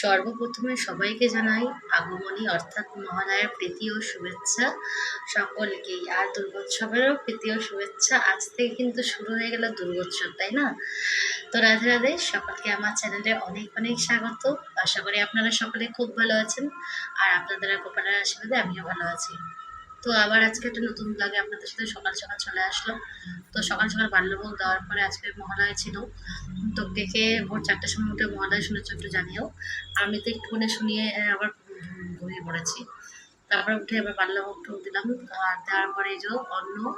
সর্বপ্রথমে সবাইকে জানাই আগমনী অর্থাৎ মহালয়ার প্রীতি ও শুভেচ্ছা সকলকেই। আর দুর্গোৎসবেরও প্রীতি ও শুভেচ্ছা। আজ থেকে কিন্তু শুরু হয়ে গেল দুর্গোৎসব, তাই না? তো রাধে রাধে, সকলকে আমার চ্যানেলে অনেক অনেক স্বাগত। আশা করি আপনারা সকলে খুব ভালো আছেন। আর আপনাদের গোপালের আশীর্বাদে আমিও ভালো আছি। তো আবার আজকে একটা নতুন ব্লগে আপনাদের সাথে সকাল সকাল চলে আসলো তো সকাল সকাল বাল্যভোগ দেওয়ার পরে আজকে মহালয় ছিল। তো দেখে ভোর চারটের সময় উঠে মহালয় শুনেছ একটু জানিও। আমি তো একটুখানি শুনিয়ে আবার ঘুম- ঘুমিয়ে পড়েছি। তারপরে উঠে এবার বাল্যভোগ টুক দিলাম। আর দেওয়ার পরে এই যে অন্ন,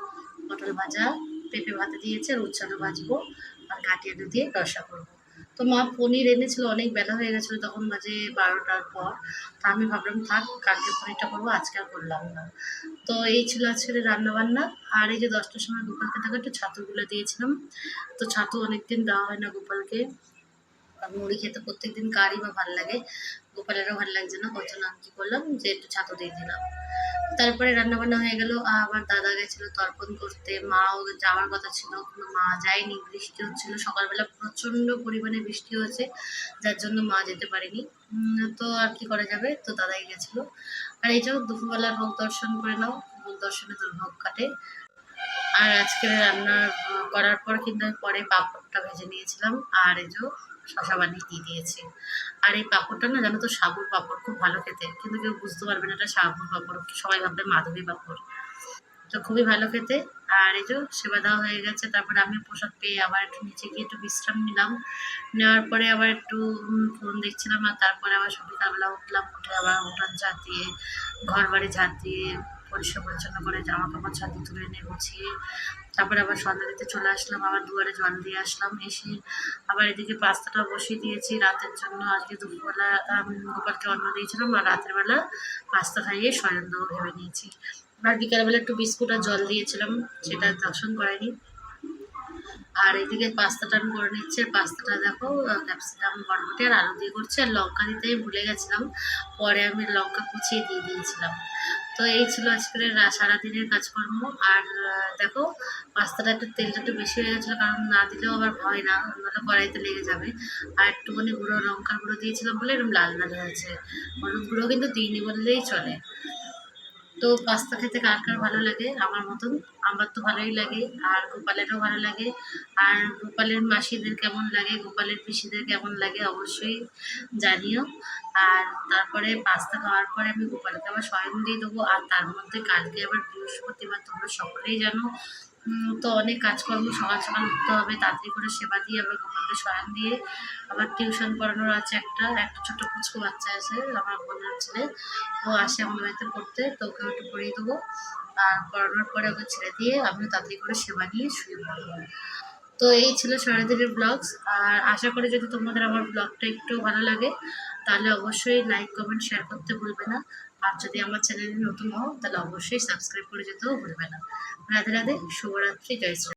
পটল ভাজা, পেঁপে ভাতে দিয়েছে আর ভাজবো, আর কাটিয়ে দিয়ে রসা করব। তো মা পনির এনেছিল, অনেক বেলা হয়ে গেছিল তখন মাঝে বারোটার পর। তা আমি ভাবলাম, থাক, কালকে পনিরটা করব, আজকে আর করলাম না। তো এই ছিল আজকের রান্নাবান্না। আর এই যে দশটার সময় গোপালকে দেখো একটু ছাতুগুলো দিয়েছিলাম। তো ছাতু অনেকদিন দেওয়া হয় না গোপালকে। মুড়ি খেতে প্রত্যেকদিন কারই বা ভালো লাগে। গোপালেরও ভালো লাগছে না, ওই জন্য আমি কি করলাম যে একটু ছাতু দিয়ে দিলাম। তারপরে রান্না বান্না হয়ে গেল আবার দাদা গেছিল তর্পণ করতে, মাও যাওয়ার কথা ছিল কিন্তু মা যায়নি, বৃষ্টি হচ্ছিল, সকালবেলা প্রচণ্ড পরিমাণে বৃষ্টি হয়েছে, যার জন্য মা যেতে পারেনি। তো আর কি করা যাবে? তো দাদাই গেছিল। আর এই যে দুপুরবেলা ভোগ দর্শন করে নাও, ভোগ দর্শনে তোর ভোগ কাটে। আর আজকে রান্না করার পর কিন্তু পরে পাঁপড়টা ভেজে নিয়েছিলাম। আর এই যে শশা বানিয়ে দিয়ে দিয়েছি। আর এই পাঁপড়টা না জানো তো, সাবুর পাঁপড়, খুব ভালো খেতে। কিন্তু কেউ বুঝতে পারবে না এটা সাবুর পাঁপড়। সবাই ভাববে মাধবী পাঁপড়। তো খুবই ভালো খেতে। আর এই যে সেবা দেওয়া হয়ে গেছে। তারপরে আমি প্রসাদ পেয়ে আবার একটু নিচে গিয়ে একটু বিশ্রাম নিলাম। নেওয়ার পরে আবার একটু ফোন দেখছিলাম। আর তারপরে আবার সকালবেলা উঠলাম। উঠে আবার উঠান ঝাঁট দিয়ে ঘর বাড়ি ঝাঁট দিয়ে পরিষ্কার পরিচ্ছন্ন করে জামা কাপড় ছাদ তুলে এনে গুছিয়ে তারপরে আবার সন্ধ্যা দিতে চলে আসলাম, আবার দুয়ারে জল দিয়ে আসলাম। এসে আবার এদিকে পাস্তাটা বসিয়ে দিয়েছি রাতের জন্য। আজকে দুপুরবেলা গোপালকে অন্ন দিয়েছিলাম আর রাতের বেলা পাস্তা খাইয়ে শয়ন ভেবে নিয়েছি। আর বিকালবেলা একটু বিস্কুট আর জল দিয়েছিলাম, সেটা দর্শন করেনি আর এদিকে পাস্তাটা আমি করে নিচ্ছে। পাস্তাটা দেখো, ক্যাপসিকাম বরবটি আর আলু দিয়ে করছে। আর লঙ্কা দিতে আমি ভুলে গেছিলাম। পরে আমি লঙ্কা কুচিয়ে দিয়ে দিয়েছিলাম। তো এই ছিল আজকের সারাদিনের কাজকর্ম। আর দেখো, পাস্তাটা একটু তেলটা একটু বেশি হয়ে গেছিল, কারণ না দিলেও আবার হয় না নাহলে কড়াইতে লেগে যাবে। আর একটুখানি গুঁড়ো, লঙ্কার গুঁড়ো দিয়েছিলাম বলে এরকম লাল লাল হয়েছে। হলুদ গুঁড়ো কিন্তু দিইনি বললেই চলে। তো পাস্তা খেতে কার কার ভালো লাগে? আমার মতন। আমার তো ভালোই লাগে। আর গোপালেরও ভালো লাগে। আর গোপালের মাসিদের কেমন লাগে? গোপালের পিসিদের কেমন লাগে? অবশ্যই জানিও। আর তারপরে পাস্তা খাওয়ার পরে আমি গোপালকে আবার স্বয়ং দিয়ে দেবো। আর তার মধ্যে কালকে আবার বৃহস্পতিবার তোমরা সকলেই জানো তো অনেক কাজকর্ম সকাল সকাল উঠতে হবে, তাড়াতাড়ি করে সেবা দিয়ে আবার গোপালকে শয়ন দিয়ে আবার টিউশন পড়ানোর আছে একটা একটা ছোটো পুচকু বাচ্চা আছে, আমার বোনের ছেলে। ও আসে আমার বাড়িতে পড়তে, তো ওকে একটু পড়িয়ে দেবো। আর পড়ানোর পরে ওকে ছেড়ে দিয়ে আমিও তাড়াতাড়ি করে সেবা নিয়ে শুয়ে পড়ব। তো এই ছিল সারাদিনের ব্লগস আর আশা করি যদি তোমাদের আমার ব্লগটা একটু ভালো লাগে, তাহলে অবশ্যই লাইক কমেন্ট শেয়ার করতে ভুলবে না। আর যদি আমার চ্যানেলে নতুন হও, তাহলে অবশ্যই সাবস্ক্রাইব করে যেতেও ভুলবে না। রাধে রাধে, শুভরাত্রি, জয় শ্রী